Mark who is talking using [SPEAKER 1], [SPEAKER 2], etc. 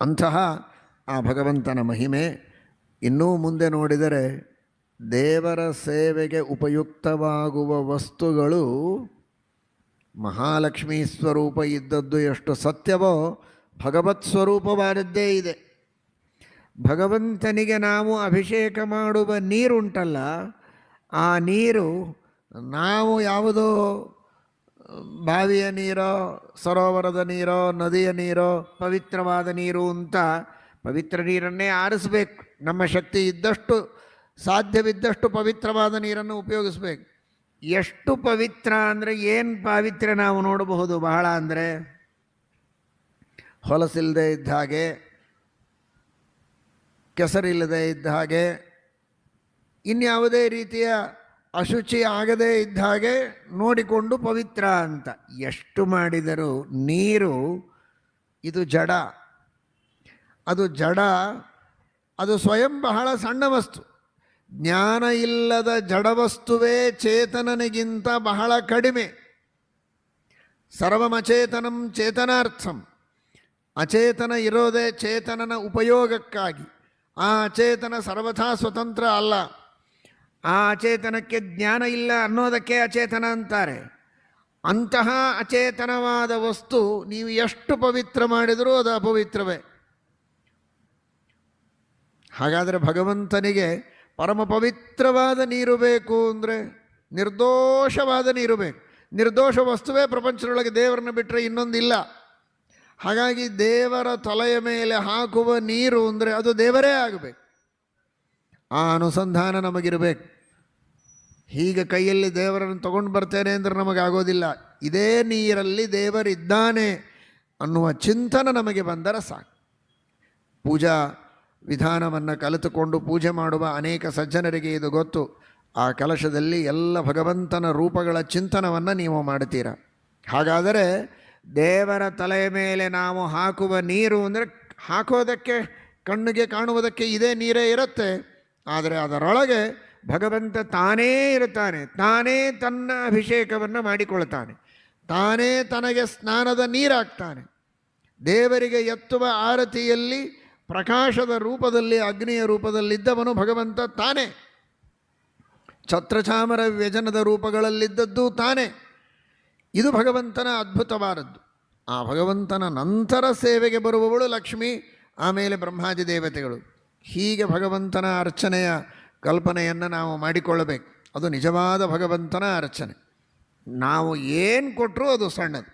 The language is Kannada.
[SPEAKER 1] ಅಂತಹ ಆ ಭಗವಂತನ ಮಹಿಮೆ ಇನ್ನೂ ಮುಂದೆ ನೋಡಿದರೆ ದೇವರ ಸೇವೆಗೆ ಉಪಯುಕ್ತವಾಗುವ ವಸ್ತುಗಳು ಮಹಾಲಕ್ಷ್ಮೀ ಸ್ವರೂಪ ಇದ್ದದ್ದು ಎಷ್ಟು ಸತ್ಯವೋ ಭಗವತ್ ಸ್ವರೂಪವಾದದ್ದೇ ಇದೆ. ಭಗವಂತನಿಗೆ ನಾವು ಅಭಿಷೇಕ ಮಾಡುವ ನೀರುಂಟಲ್ಲ, ಆ ನೀರು ನಾವು ಯಾವುದೋ ಬಾವಿಯ ನೀರೋ, ಸರೋವರದ ನೀರೋ, ನದಿಯ ನೀರೋ, ಪವಿತ್ರವಾದ ನೀರು ಅಂತ ಪವಿತ್ರ ನೀರನ್ನೇ ಆರಿಸ್ಬೇಕು. ನಮ್ಮ ಶಕ್ತಿ ಇದ್ದಷ್ಟು, ಸಾಧ್ಯವಿದ್ದಷ್ಟು ಪವಿತ್ರವಾದ ನೀರನ್ನು ಉಪಯೋಗಿಸ್ಬೇಕು. ಎಷ್ಟು ಪವಿತ್ರ ಅಂದರೆ ಏನು ಪಾವಿತ್ರ್ಯ ನಾವು ನೋಡಬಹುದು? ಬಹಳ ಅಂದರೆ ಹೊಲಸಿಲ್ಲದೆ ಇದ್ದ ಹಾಗೆ, ಕೆಸರಿಲ್ಲದೆ ಇದ್ದ ಹಾಗೆ, ಇನ್ಯಾವುದೇ ರೀತಿಯ ಅಶುಚಿ ಆಗದೇ ಇದ್ದ ಹಾಗೆ ನೋಡಿಕೊಂಡು ಪವಿತ್ರ ಅಂತ. ಎಷ್ಟು ಮಾಡಿದರೂ ನೀರು, ಇದು ಜಡ. ಅದು ಜಡ, ಅದು ಸ್ವಯಂ ಬಹಳ ಸಣ್ಣ ವಸ್ತು. ಜ್ಞಾನ ಇಲ್ಲದ ಜಡವಸ್ತುವೇ ಚೇತನನಿಗಿಂತ ಬಹಳ ಕಡಿಮೆ. ಸರ್ವಮಚೇತನಂ ಚೇತನಾರ್ಥಂ. ಅಚೇತನ ಇರೋದೇ ಚೇತನನ ಉಪಯೋಗಕ್ಕಾಗಿ. ಆ ಅಚೇತನ ಸರ್ವಥಾ ಸ್ವತಂತ್ರ ಅಲ್ಲ. ಆ ಅಚೇತನಕ್ಕೆ ಜ್ಞಾನ ಇಲ್ಲ ಅನ್ನೋದಕ್ಕೆ ಅಚೇತನ ಅಂತಾರೆ. ಅಂತಹ ಅಚೇತನವಾದ ವಸ್ತು ನೀವು ಎಷ್ಟು ಪವಿತ್ರ ಮಾಡಿದರೂ ಅದು ಅಪವಿತ್ರವೇ. ಹಾಗಾದರೆ ಭಗವಂತನಿಗೆ ಪರಮ ಪವಿತ್ರವಾದ ನೀರು ಬೇಕು ಅಂದರೆ ನಿರ್ದೋಷವಾದ ನೀರು ಬೇಕು. ನಿರ್ದೋಷ ವಸ್ತುವೇ ಪ್ರಪಂಚದೊಳಗೆ ದೇವರನ್ನು ಬಿಟ್ಟರೆ ಇನ್ನೊಂದಿಲ್ಲ. ಹಾಗಾಗಿ ದೇವರ ತಲೆಯ ಮೇಲೆ ಹಾಕುವ ನೀರು ಅಂದರೆ ಅದು ದೇವರೇ ಆಗಬೇಕು. ಆ ಅನುಸಂಧಾನ ನಮಗಿರಬೇಕು. ಹೀಗೆ ಕೈಯಲ್ಲಿ ದೇವರನ್ನು ತಗೊಂಡು ಬರ್ತೇನೆ ಅಂದರೆ ನಮಗಾಗೋದಿಲ್ಲ ಇದೇ ನೀರಲ್ಲಿ ದೇವರಿದ್ದಾನೆ ಅನ್ನುವ ಚಿಂತನೆ ನಮಗೆ ಬಂದರೆ ಸಾಕು. ಪೂಜಾ ವಿಧಾನವನ್ನು ಕಲಿತುಕೊಂಡು ಪೂಜೆ ಮಾಡುವ ಅನೇಕ ಸಜ್ಜನರಿಗೆ ಇದು ಗೊತ್ತು. ಆ ಕಲಶದಲ್ಲಿ ಎಲ್ಲ ಭಗವಂತನ ರೂಪಗಳ ಚಿಂತನವನ್ನು ನೀವು ಮಾಡ್ತೀರ ಹಾಗಾದರೆ ದೇವರ ತಲೆಯ ಮೇಲೆ ನಾವು ಹಾಕುವ ನೀರು ಅಂದರೆ ಹಾಕೋದಕ್ಕೆ, ಕಣ್ಣಿಗೆ ಕಾಣುವುದಕ್ಕೆ ಇದೇ ನೀರೇ ಇರುತ್ತೆ. ಆದರೆ ಅದರೊಳಗೆ ಭಗವಂತ ತಾನೇ ಇರುತ್ತಾನೆ, ತಾನೇ ತನ್ನ ಅಭಿಷೇಕವನ್ನು ಮಾಡಿಕೊಳ್ತಾನೆ ತಾನೇ ತನಗೆ ಸ್ನಾನದ ನೀರಾಗ್ತಾನೆ ದೇವರಿಗೆ ಎತ್ತುವ ಆರತಿಯಲ್ಲಿ ಪ್ರಕಾಶದ ರೂಪದಲ್ಲಿ, ಅಗ್ನಿಯ ರೂಪದಲ್ಲಿದ್ದವನು ಭಗವಂತ ತಾನೇ. ಛತ್ರಚಾಮರ ವ್ಯಜನದ ರೂಪಗಳಲ್ಲಿದ್ದದ್ದು ತಾನೇ. ಇದು ಭಗವಂತನ ಅದ್ಭುತವಾದದ್ದು. ಆ ಭಗವಂತನ ನಂತರ ಸೇವೆಗೆ ಬರುವವಳು ಲಕ್ಷ್ಮಿ, ಆಮೇಲೆ ಬ್ರಹ್ಮಾದಿ ದೇವತೆಗಳು. ಹೀಗೆ ಭಗವಂತನ ಅರ್ಚನೆಯ ಕಲ್ಪನೆಯನ್ನು ನಾವು ಮಾಡಿಕೊಳ್ಳಬೇಕು. ಅದು ನಿಜವಾದ ಭಗವಂತನ ಅರ್ಚನೆ. ನಾವು ಏನು ಕೊಟ್ಟರೂ ಅದು ಸಣ್ಣದು.